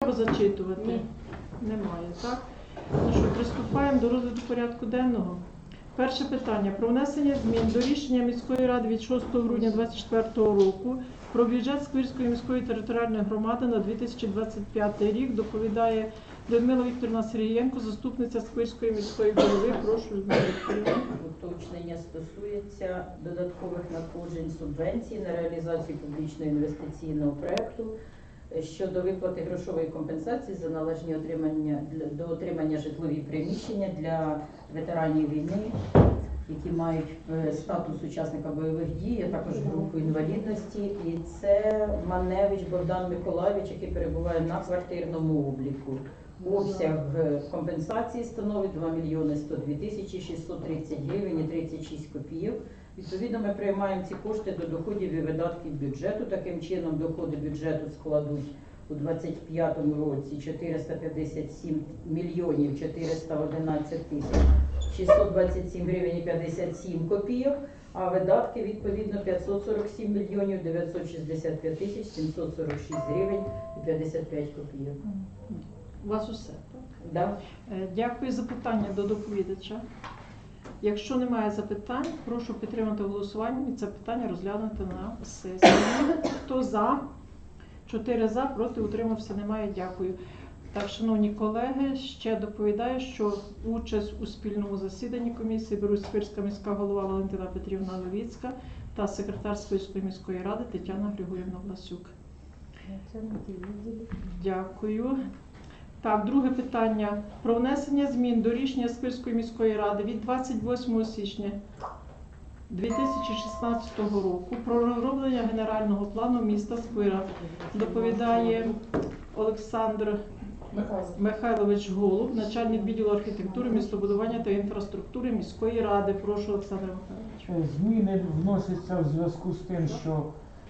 Треба зачитувати? Ні. Немає, так? Ну що, приступаємо до розгляду порядку денного. Перше питання про внесення змін до рішення міської ради від 6 грудня 2024 року про бюджет Сквирської міської територіальної громади на 2025 рік доповідає Людмила Вікторівна Сергієнко, заступниця Сквирської міської голови. Прошу Людмила Вікторівна. Уточнення стосується додаткових надходжень субвенцій на реалізацію публічного інвестиційного проекту щодо виплати грошової компенсації за належні отримання до отримання житлові приміщення для ветеранів війни, які мають е, статус учасника бойових дій, а також групу інвалідності. І це Маневич Богдан Миколайович, який перебуває на квартирному обліку. Обсяг е, компенсації становить 2 мільйони 102 тисячі 630 гривень і 36 копійок. Відповідно, ми приймаємо ці кошти до доходів і видатків бюджету. Таким чином, доходи бюджету складуть у 2025 році 457 мільйонів 411 тисяч 627 гривень і 57 копійок, а видатки відповідно 547 мільйонів 965 тисяч 746 гривень і 55 копійок. У вас усе, так? Да? Е, Дякую за питання до доповідача. Якщо немає запитань, прошу підтримати голосуванням і це питання розглянути на сесії. Хто за? Чотири за, проти утримався, немає. Дякую. Так, шановні колеги, ще доповідаю, що участь у спільному засіданні комісії беруть Сквирська міська голова Валентина Петрівна Левіцька та секретар Сквирської міської ради Тетяна Григорівна Власюк. Дякую. Так, друге питання про внесення змін до рішення Сквирської міської ради від 28 січня 2016 року про розроблення генерального плану міста Сквира. Доповідає Олександр Михайлович Голуб, начальник відділу архітектури, містобудування та інфраструктури міської ради. Прошу, Олександр Михайлович. Зміни вносяться в зв'язку з тим, що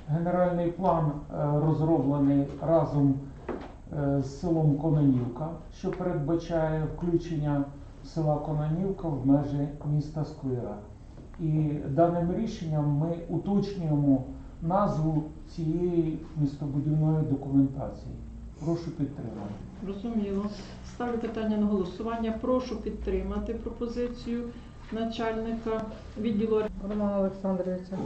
генеральний план е, розроблений разом е, з селом Кононівка, що передбачає включення села Кононівка в межі міста Сквира. І даним рішенням ми уточнюємо назву цієї містобудівної документації. Прошу підтримати. Розуміло. Ставлю питання на голосування. Прошу підтримати пропозицію начальника відділу Романа Олександровича.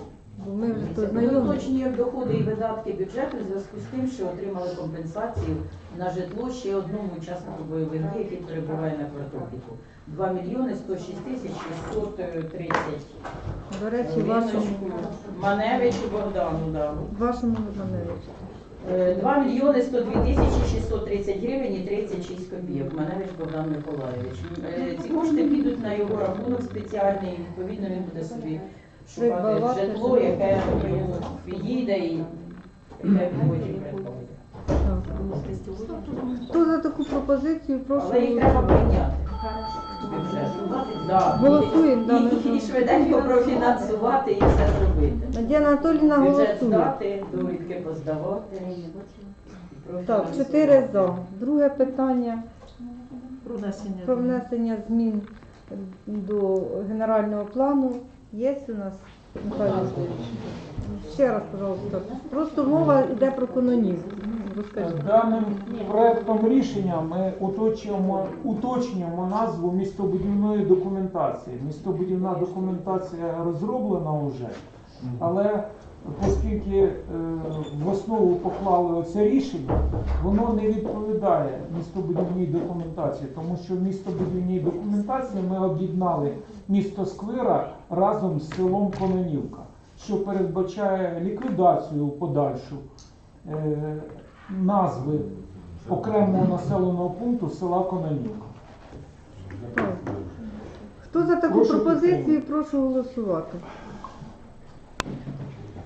Ми вже Ми уточнюємо доходи і видатки бюджету в зв'язку з тим, що отримали компенсацію на житло ще одному учаснику бойових дій, який перебуває на квартопліку. 2 мільйони 106 тисяч 630 До речі, вашому, Маневичу Богдану дав. вашому Романовичу. Е, 2 мільйони 102 тисячі 630 гривень і 36 копійок. Маневич Богдан Миколаєвич. Е, Ці кошти підуть на його рахунок спеціальний, і відповідно він буде собі шукати житло, яке підійде і яке потім придбає. Хто за таку пропозицію, прошу Але їх треба прийняти. Да. Голосуємо, да, І- ми І, швиденько профінансувати і все зробити. Надія Анатоліївна Бюджет голосує. здати, довідки поздавати. Так, профінансувати. чотири за. Друге питання про внесення. про змін. внесення змін до генерального плану. Є у нас Михайло Ще раз, пожалуйста. Просто мова йде про канонів. Даним проектом рішення ми уточнюємо, уточнюємо назву містобудівної документації. Містобудівна документація розроблена вже, але оскільки е, в основу поклали це рішення, воно не відповідає містобудівній документації, тому що в містобудівній документації ми об'єднали місто Сквира разом з селом Кононівка, що передбачає ліквідацію подальшу е, назви окремого населеного пункту села Кононівка. Так. Хто за таку Прошу пропозицію, прошу голосувати.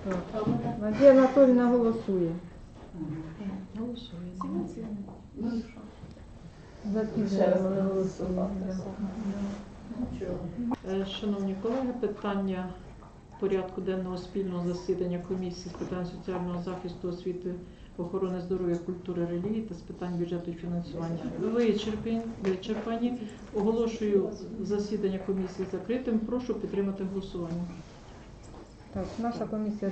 Так. Надія Анатоліївна голосує. За ті Ще раз. Е, Шановні колеги, питання порядку денного спільного засідання комісії з питань соціального захисту, освіти, охорони здоров'я, культури, релігії та з питань бюджету і фінансування вичерпані. вичерпані. Оголошую засідання комісії закритим. Прошу підтримати голосування. Так, наша комісія